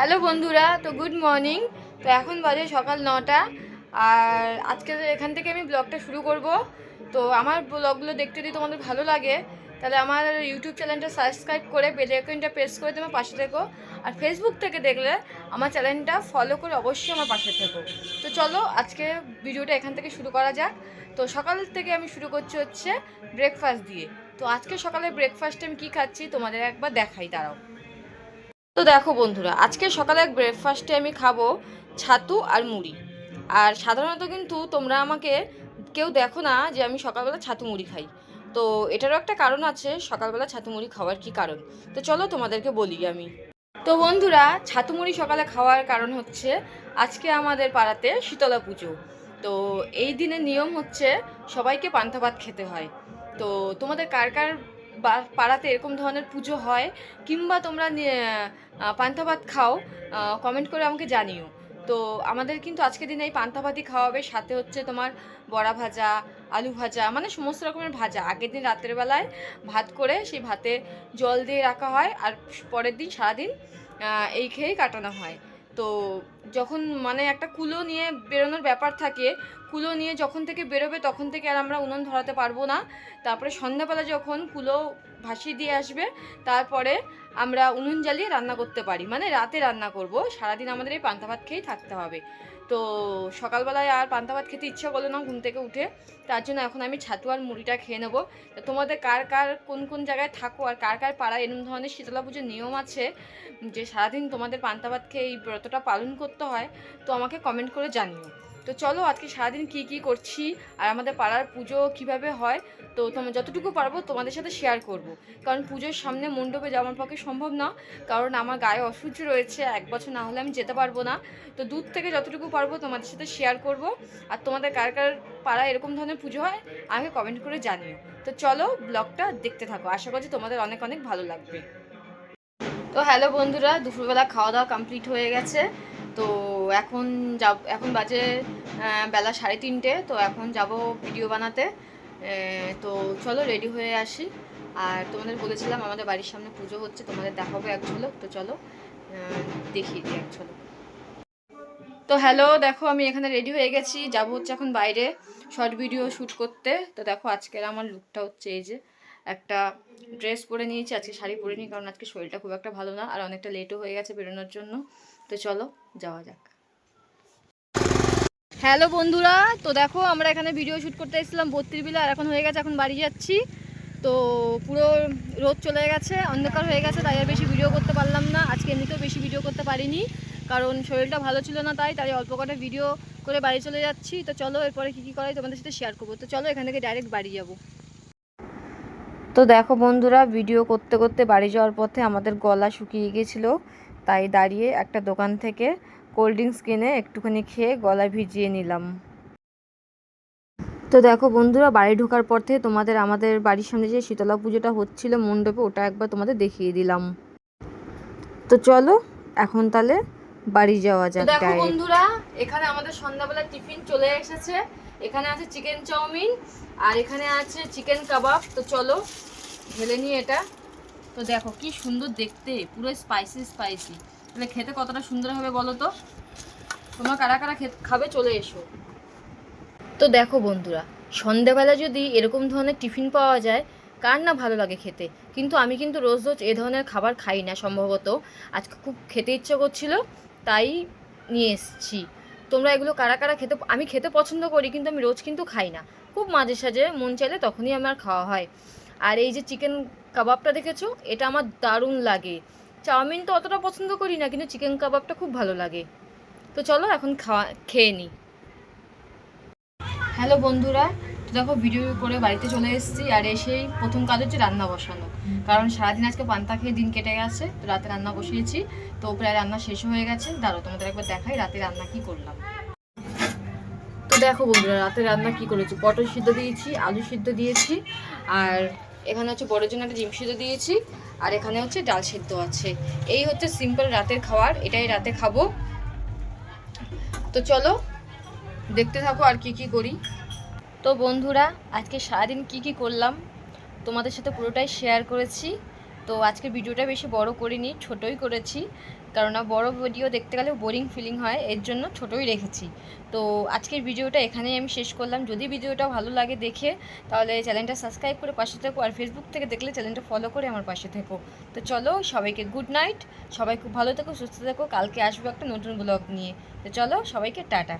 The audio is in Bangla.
হ্যালো বন্ধুরা, তো গুড মর্নিং তো এখন বাজে সকাল নটা, আর আজকে এখান থেকে আমি ব্লগটা শুরু করব। তো আমার ব্লগগুলো দেখতে যদি তোমাদের ভালো লাগে, তাহলে আমার ইউটিউব চ্যানেলটা সাবস্ক্রাইব করে বেল আইকনটা প্রেস করে তোমার পাশে থেকো। আর ফেসবুক থেকে দেখলে আমার চ্যানেলটা ফলো করে অবশ্যই আমার পাশে থেকো। তো চলো আজকে ভিডিওটা এখান থেকে শুরু করা যাক। তো সকাল থেকে আমি শুরু করছি হচ্ছে ব্রেকফাস্ট দিয়ে। তো আজকে সকালে ব্রেকফাস্টে আমি কী খাচ্ছি, তোমাদের একবার দেখাই, দাঁড়াও। তো দেখো বন্ধুরা, আজকে সকালে ব্রেকফাস্টে আমি খাব ছাতু আর মুড়ি। আর সাধারণত কিন্তু তোমরা আমাকে কেউ দেখো না যে আমি সকালবেলা ছাতু মুড়ি খাই। তো এটারও একটা কারণ আছে, সকালবেলা ছাতু মুড়ি খাওয়ার কি কারণ? তো চলো তোমাদেরকে বলি আমি। তো বন্ধুরা, ছাতু মুড়ি সকালে খাওয়ার কারণ হচ্ছে আজকে আমাদের পাড়াতে শীতলা পুজো। তো এই দিনের নিয়ম হচ্ছে সবাইকে পান্তা ভাত খেতে হয়। তো তোমাদের কার কার বা- পাড়াতে এরকম ধরনের পুজো হয়, কিংবা তোমরা পান্তা ভাত খাও কমেন্ট করে আমাকে জানিও। তো আমাদের কিন্তু আজকে দিনে এই পান্তা ভাতই খাওয়াবে, সাথে হচ্ছে তোমার বড়া ভাজা, আলু ভাজা মানে সমস্ত রকমের ভাজা। আগের দিন রাতের বেলায় ভাত করে সেই ভাতে জল দিয়ে রাখা হয়, আর পরের দিন সারাদিন এই খেয়েই কাটানো হয়। তো যখন মানে একটা কুলো নিয়ে বেরোনোর ব্যাপার থাকে, কুলো নিয়ে যখন থেকে বেরোবে তখন থেকে আর আমরা উনুন ধরাতে পারব না। তারপরে সন্ধ্যাবেলা যখন কুলো ভাসিয়ে দিয়ে আসবে, তারপরে আমরা উনুন জ্বালিয়ে রান্না করতে পারি। মানে রাতে রান্না করব। সারাদিন আমাদের এই পান্তা ভাত খেয়েই থাকতে হবে। তো সকালবেলায় আর পান্তা ভাত খেতে ইচ্ছা করল না ঘুম থেকে উঠে। তার জন্য এখন আমি ছাতু আর মুড়িটা খেয়ে নেব। তোমাদের কার কার কোন কোন জায়গায় থাকো আর কার কার পাড়ায় এরকম ধরনের শীতলা পুজোর নিয়ম আছে? যে সারাদিন তোমাদের পান্তা ভাত খেয়ে এই ব্রতটা পালন করতে হয়, তো আমাকে কমেন্ট করে জানিও। তো চলো আজকে সারাদিন কি কি করছি আর আমাদের পাড়ার পুজো কীভাবে হয়, তো তোমার যতটুকু পারব তোমাদের সাথে শেয়ার করব। কারণ পুজোর সামনে মণ্ডপে যাওয়ার পক্ষে সম্ভব না, কারণ আমার গায়ে অসহ্য রয়েছে, এক বছর না হলে আমি যেতে পারব না। তো দূর থেকে যতটুকু পারব তোমাদের সাথে শেয়ার করব। আর তোমাদের কার কার পাড়ায় এরকম ধরনের পুজো হয়, আমাকে কমেন্ট করে জানিও। তো চলো ব্লগটা দেখতে থাকো। আশা করছি তোমাদের অনেক অনেক ভালো লাগবে। তো হ্যালো বন্ধুরা, দুপুরবেলা খাওয়া দাওয়া কমপ্লিট হয়ে গেছে। তো এখন যাব, এখন বাজে বেলা সাড়ে তিনটে, তো এখন যাব ভিডিও বানাতে। তো চলো রেডি হয়ে আসি। আর তোমাদের বলেছিলাম আমাদের বাড়ির সামনে পুজো হচ্ছে, তোমাদের দেখাবো এক ঝলক, তো চলো দেখিয়ে দিই এক ঝলক। তো হ্যালো, দেখো আমি এখানে রেডি হয়ে গেছি, যাব হচ্ছে এখন বাইরে শর্ট ভিডিও শ্যুট করতে। তো দেখো আজকের আমার লুকটা হচ্ছে এই যে, একটা ড্রেস পরে নিয়েছি, আজকে শাড়ি পরে নিই, কারণ আজকে শরীরটা খুব একটা ভালো না, আর অনেকটা লেটও হয়ে গেছে বেরোনোর জন্য। তো চলো, যাওয়া যাক। হ্যালো বন্ধুরা, তো দেখো আমরা এখানে ভিডিও শ্যুট করতে এসেছিলাম বত্রিশ বিলে আর এখন হয়ে গেছে, এখন বাড়ি যাচ্ছি। তো পুরো রোদ চলে গেছে, অন্ধকার হয়ে গেছে, তাই আর বেশি ভিডিও করতে পারলাম না। আজকে এমনিতেও বেশি ভিডিও করতে পারিনি, কারণ শরীরটা ভালো ছিল না তাই তাই অল্প কটা ভিডিও করে বাড়ি চলে যাচ্ছি। তো চলো এরপরে কী কী করাই তোমাদের সাথে শেয়ার করব। তো চলো এখান থেকে ডাইরেক্ট বাড়ি যাব। তো দেখো বন্ধুরা ভিডিও করতে করতে বাড়ি যাওয়ার পথে আমাদের গলা শুকিয়ে গিয়েছিল তাই দাঁড়িয়ে একটা দোকান থেকে কোল্ড ড্রিঙ্কস কিনে একটুখানি খেয়ে গলা ভিজিয়ে নিলাম। তো দেখো বন্ধুরা বাড়ি ঢোকার পর থেকে তোমাদের আমাদের বাড়ির সামনে যে শীতলা পুজোটা হচ্ছিল মণ্ডপে ওটা একবার তোমাদের দেখিয়ে দিলাম। তো চলো এখন তাহলে বাড়ি যাওয়া যাক দেখো বন্ধুরা এখানে আমাদের সন্ধ্যাবেলা টিফিন চলে এসেছে। এখানে আছে চিকেন চাউমিন আর এখানে আছে চিকেন কাবাব। তো চলো ঢেলে নিই এটা। তো দেখো, কি সুন্দর দেখতে, পুরো স্পাইসি স্পাইসি তাহলে খেতে কতটা সুন্দর হবে বলো তো? তোমরা কারা কারা খাবে চলে এসো। তো দেখো বন্ধুরা সন্ধেবেলা যদি এরকম ধরনের টিফিন পাওয়া যায়, কার না ভালো লাগে খেতে? কিন্তু আমি কিন্তু রোজ রোজ এ ধরনের খাবার খাই না সম্ভবত। আজকে খুব খেতে ইচ্ছে করছিল, তাই নিয়ে এসেছি। তোমরা এগুলো কারা কারা খেতে আমি খেতে পছন্দ করি, কিন্তু আমি রোজ কিন্তু খাই না। খুব মাঝে সাঝে মন চাইলে তখনই আমার খাওয়া হয়। আর এই যে চিকেন কাবাবটা দেখেছ? এটা আমার দারুণ লাগে। চাউমিন তো অতটা পছন্দ করি না, কিন্তু চিকেন কাবাবটা খুব ভালো লাগে। তো চলো এখন খাওয়া, খেয়ে নিই হ্যালো বন্ধুরা, তো দেখো ভিডিও করে বাড়িতে চলে এসেছি, আর এসেই প্রথম কাজ হচ্ছে রান্না বসানো। কারণ সারাদিন আজকে পান্তা খেয়ে দিন কেটে গেছে, তো রাতে রান্না বসিয়েছি, তো প্রায় রান্না শেষ হয়ে গেছে। দাঁড়ো তোমাদের একবার দেখাই রাতে রান্না কি করলাম। তো দেখো বন্ধুরা, রাতে রান্না কি করেছি? পটল সিদ্ধ দিয়েছি, আলু সিদ্ধ দিয়েছি, আর এখানে হচ্ছে বড়ের জন্য একটা ডিম সিদ্ধ দিয়েছি, আর এখানে হচ্ছে ডাল সিদ্ধ আছে। এই হচ্ছে সিম্পল রাতের খাওয়ার এটাই রাতে খাব। তো চলো, দেখতে থাকো আর কি কি করি। তো বন্ধুরা, আজকে সারাদিন কি কি করলাম, তোমাদের সাথে পুরোটাই শেয়ার করেছি। তো আজকের ভিডিওটা বেশি বড় করিনি, ছোটই করেছি। কেননা বড় ভিডিও দেখতে গেলে বোরিং ফিলিং হয়, এর জন্য ছোটই রেখেছি। তো আজকের ভিডিওটা এখানেই আমি শেষ করলাম। যদি ভিডিওটা ভালো লাগে দেখে, তাহলে চ্যানেলটা সাবস্ক্রাইব করে পাশে থেকো। আর ফেসবুক থেকে দেখলে চ্যানেলটা ফলো করে আমার পাশে থেকো। তো চলো, সবাইকে গুড নাইট সবাই খুব ভালো থেকো, সুস্থ থেকো। কালকে আসব একটা নতুন ব্লগ নিয়ে। তো চলো, সবাইকে টাটা।